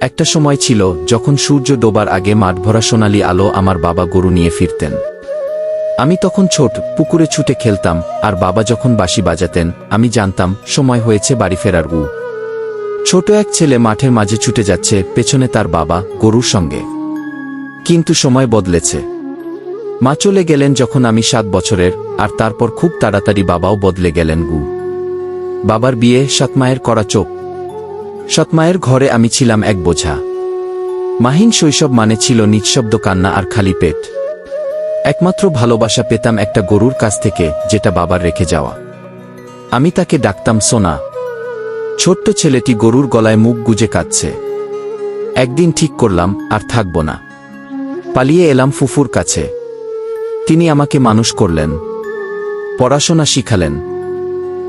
একটা সময় ছিল যখন সূর্য ডোবার আগে মাঠ ভরা সোনালি আলো আমার বাবা গরু নিয়ে ফিরতেন। আমি তখন ছোট, পুকুরে ছুটে খেলতাম, আর বাবা যখন বাঁশি বাজাতেন, আমি জানতাম, সময় হয়েছে বাড়ি ফেরার উ ছোট এক ছেলে মাঠের মাঝে ছুটে যাচ্ছে, পেছনে তার বাবা, গরুর সঙ্গে। কিন্তু সময় বদলেছে। মা চলে গেলেন যখন আমি সাত বছরের, আর তারপর খুব তাড়াতাড়ি বাবাও বদলে গেলেন গু। বাবার বিয়ে সৎমায়ের করা চোখ সৎমায়ের ঘরে আমি ছিলাম এক বোঝা। মাহিন শৈশব মানে ছিল নিঃশব্দ কান্না আর খালি পেট। একমাত্র ভালোবাসা পেতাম একটা গরুর কাছ থেকে, যেটা বাবার রেখে যাওয়া। আমি তাকে ডাকতাম, সোনা। ছোট্ট ছেলেটি গরুর গলায় মুখ গুজে কাঁদছে। একদিন ঠিক করলাম, আর থাকব না। পালিয়ে এলাম ফুফুর কাছে। তিনি আমাকে মানুষ করলেন। পড়াশোনা শিখালেন।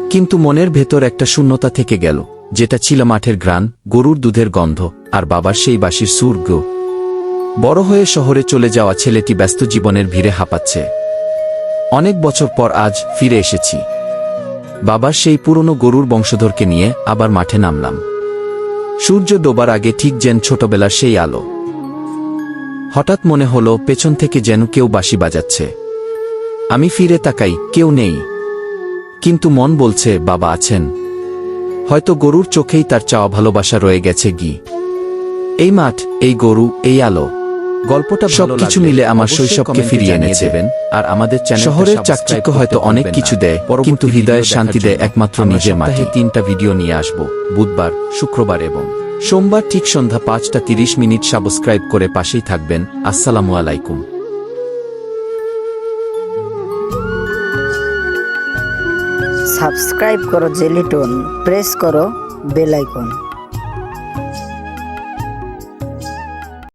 কিন্তু মনের ভেতর একটা শূন্যতা থেকে গেল। যেটা ছিল মাঠের গ্রান গরুর দুধের গন্ধ, আর বাবার সেই বাসির সুর্গ বড় হয়ে শহরে চলে যাওয়া ছেলেটি ব্যস্ত জীবনের ভিড়ে হাঁপাচ্ছে। অনেক বছর পর আজ ফিরে এসেছি। বাবার সেই পুরনো গরুর বংশধরকে নিয়ে আবার মাঠে নামলাম। সূর্য ডোবার আগে ঠিক যেন ছোটবেলার সেই আলো। হঠাৎ মনে হলো পেছন থেকে যেন কেউ বাঁশি বাজাচ্ছে। আমি ফিরে তাকাই, কেউ নেই। কিন্তু মন বলছে, বাবা আছেন। হয়তো গরুর চোখেই তার চাওয়া ভালোবাসা রয়ে গেছে গি। এই মাঠ এই গরু এই আলো। গল্পটা সবকিছু মিলে আমার শৈশবকে ফিরিয়ে এনেছে। আর আমাদের শহরের চাকচিক্য হয়তো অনেক কিছু দেয় কিন্তু হৃদয়ের শান্তি দেয় একমাত্র নিজের মাঠে। তিনটা ভিডিও নিয়ে আসব বুধবার শুক্রবার এবং সোমবার ঠিক সন্ধ্যা পাঁচটা তিরিশ মিনিট সাবস্ক্রাইব করে পাশেই থাকবেন। আসসালামু আলাইকুম। সাবস্ক্রাইব করো জেলিটন প্রেস করো বেল আইকন।